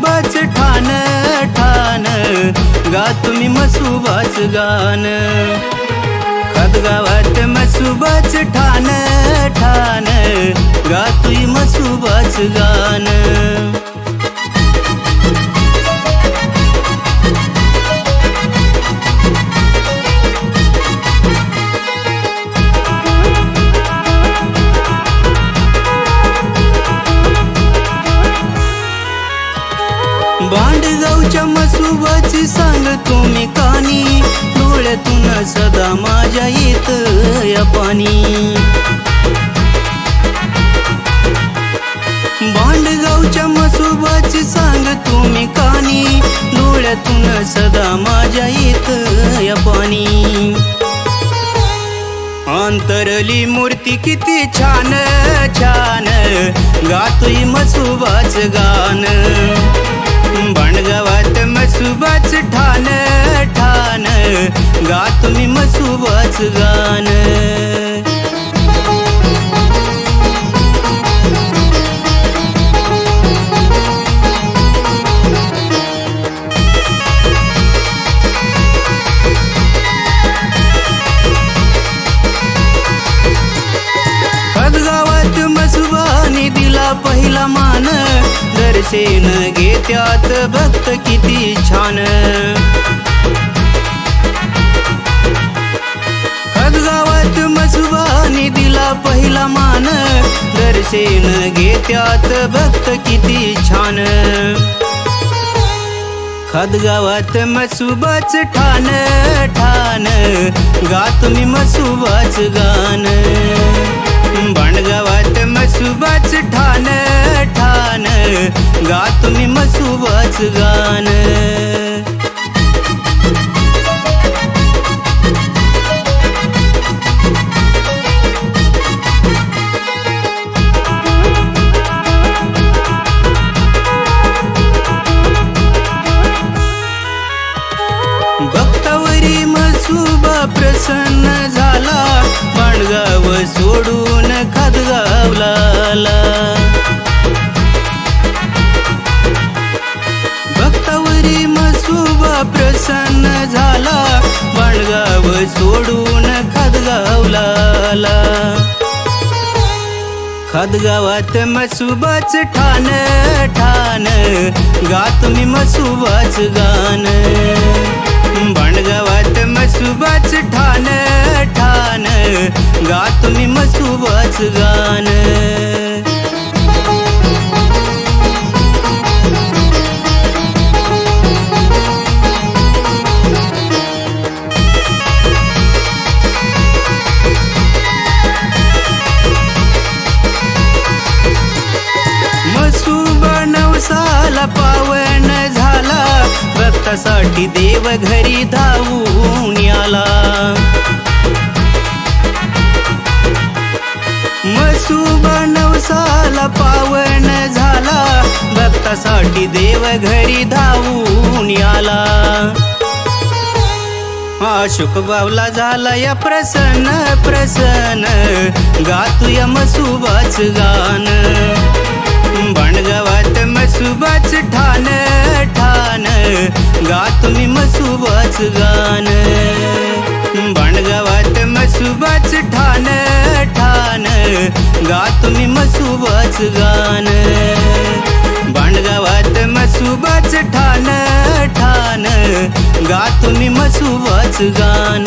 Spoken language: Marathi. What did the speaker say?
मसुबाच ठान ठान गा तुम्ही मसुबाच गाण. खदगावात मसुबाच ठान ठान गा तुम्ही मसुबाच गान मांडगावच्या मसुबाची सांग तुम्ही कानी. डोळ्यातून सदा माझ्या येत या पाणी. मांडगावच्या मसुबाची सांग तुम्ही कानी. डोळ्यातून सदा माझ्या येत या पाणी. अंतरली मूर्ती किती छान छान. गातोय मसुबाच गाणं. बणगावात मसुबाच ठाण ठाण. गातो मी मसुबाच गान दर्शन घेत्यात भक्त किती छान. खदगावात मसुबाने दिला पहिला मान. दर्शन घेत्यात भक्त किती छान. खदगावात मसुबाच ठाण ठाण गा तुम्ही मसुबाच गान. भांडगावात मसुबाच ठाण ठाण गा तुम्ही मसुबाच गाणं. मसुबा प्रसन्न झाला बाणगाव सोडून खदगावलाला. खदगावात मसुबाच ठाण ठाण गात मी मसुबाच गान बाणगावात मसुबाच ठाण ठाण गा तुम्ही मसुबाच गान भक्तासाठी देव घरी धावून आला मसुबा नवसाला पावन झाला. भक्तासाठी देव घरी धावून आला अशोक बावला झाला या प्रसन्न प्रसन्न. गातूया मसुबाच गाणं. गा तुम्ही मसुबाच गान. बाणगावात मसुबाच ठाण ठाण. गा तुम्ही मसुबाच गान. बाणगावात मसुबाच ठाण ठाण. गा तुम्ही मसुबाच गान.